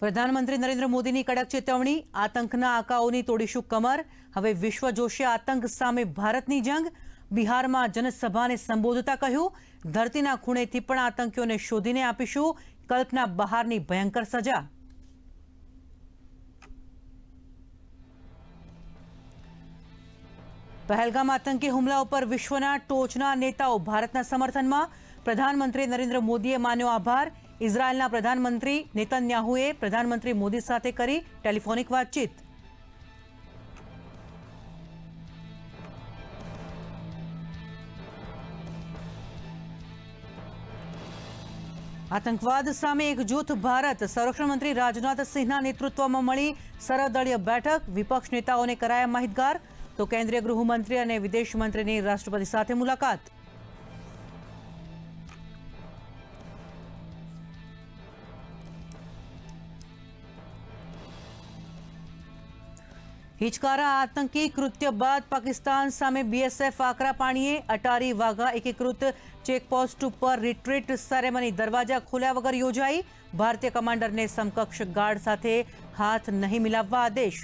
પ્રધાનમંત્રી નરેન્દ્ર મોદીની કડક ચેતવણી, આતંકના આકાઓની તોડીશું કમર. હવે વિશ્વ જોશે આતંક સામે ભારતની જંગ. બિહારમાં જનસભાને સંબોધતા કહ્યું, ધરતીના ખૂણેથી પણ આતંકીઓને શોધીને આપીશું કલ્પના બહારની ભયંકર સજા. પહેલગામ આતંકી હુમલા ઉપર વિશ્વના ટોચના નેતાઓ ભારતના સમર્થનમાં. પ્રધાનમંત્રી નરેન્દ્ર મોદીએ માન્યો આભાર. ઇઝરાયેલના પ્રધાનમંત્રી નેતન્યાહુએ પ્રધાનમંત્રી મોદી સાથે કરી ટેલિફોનિક વાતચીત. આતંકવાદ સામે એક જૂથ ભારત સંરક્ષણ મંત્રી રાજનાથ સિંહના નેતૃત્વમાં મળી સરહદળીય બેઠક. વિપક્ષ નેતાઓને કરાયા માહિતગાર. તો કેન્દ્રીય ગૃહમંત્રી અને વિદેશ મંત્રીની રાષ્ટ્રપતિ સાથે મુલાકાત. હિચકારા આતંકી કૃત્ય બાદ પાકિસ્તાન સામે બીએસએફ આકરા પાણીએ અટારી વાઘા એકીકૃત ચેકપોસ્ટ ઉપર રિટ્રીટ સેરેમની દરવાજા ખોલ્યા વગર યોજાઈ ભારતીય કમાન્ડરને સમકક્ષ ગાર્ડ સાથે હાથ નહીં મિલાવવા આદેશ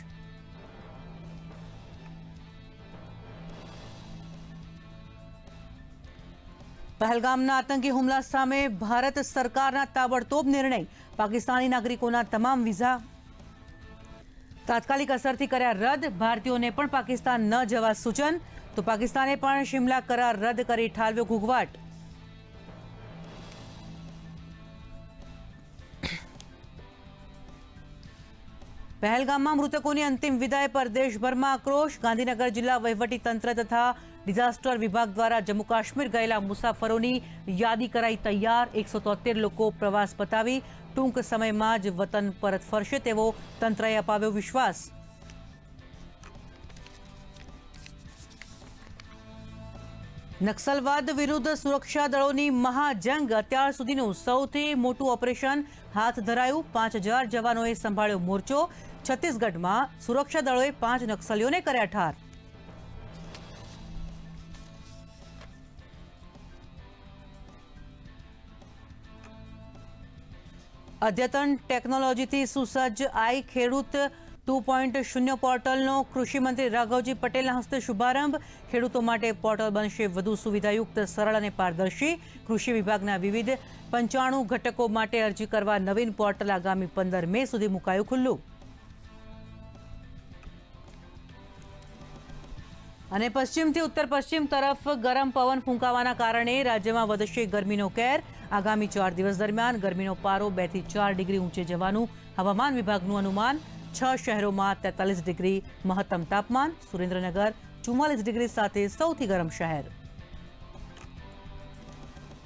પહેલગામના આતંકી હુમલા સામે ભારત સરકારના તાબડતોબ નિર્ણય પાકિસ્તાની નાગરિકોના તમામ વિઝા તાત્કાલિક અસરથી કર્યા રદ. ભારતીયોને પણ પાકિસ્તાન ન જવા સૂચન. તો પાકિસ્તાને પણ શિમલા કરાર રદ કરી ઠાલવ્યો ઘૂઘવાટ. પહેલગામમાં મૃતકોની અંતિમ વિદાય પર દેશભરમાં આક્રોશ. ગાંધીનગર જિલ્લા વહીવટી તંત્ર તથા ડિઝાસ્ટર વિભાગ દ્વારા જમ્મુ કાશ્મીર ગયેલા મુસાફરોની યાદી કરાઈ તૈયાર. એકસો લોકો પ્રવાસ પતાવી ટૂંક સમયમાં જ વતન પરત ફરશે તેવો તંત્રએ અપાવ્યો વિશ્વાસ. નક્સલવાદ વિરુદ્ધ સુરક્ષા દળોની મહાજંગ અત્યાર સુધીનું સૌથી મોટું ઓપરેશન હાથ ધરાયું. પાંચ હજાર જવાનોએ સંભાળ્યો મોરચો. છત્તીસગઢમાં સુરક્ષા દળોએ પાંચ નક્સલીઓને કર્યા ઠાર. અદ્યતન ટેકનોલોજીથી સુસજ્જ આઈ ખેડૂત ટુ પોઈન્ટ શૂન્ય પોર્ટલનો કૃષિમંત્રી રાઘવજી પટેલના હસ્તે શુભારંભ. ખેડૂતો માટે પોર્ટલ બનશે વધુ સુવિધાયુક્ત, સરળ અને પારદર્શી. કૃષિ વિભાગના વિવિધ પંચાણું ઘટકો માટે અરજી કરવા નવીન પોર્ટલ આગામી પંદર મે સુધી મુકાયું ખુલ્લું. અને પશ્ચિમથી ઉત્તર પશ્ચિમ તરફ ગરમ પવન ફૂંકાવાના કારણે રાજ્યમાં વધશે ગરમીનો કેર. આગામી ચાર દિવસ દરમિયાન ગરમીનો પારો બેથી ચાર ડિગ્રી ઊંચે જવાનું હવામાન વિભાગનું અનુમાન. છ શહેરોમાં તેતાલીસ ડિગ્રી મહત્તમ તાપમાન. સુરેન્દ્રનગર ચુમ્માલીસ ડિગ્રી સાથે સૌથી ગરમ શહેર.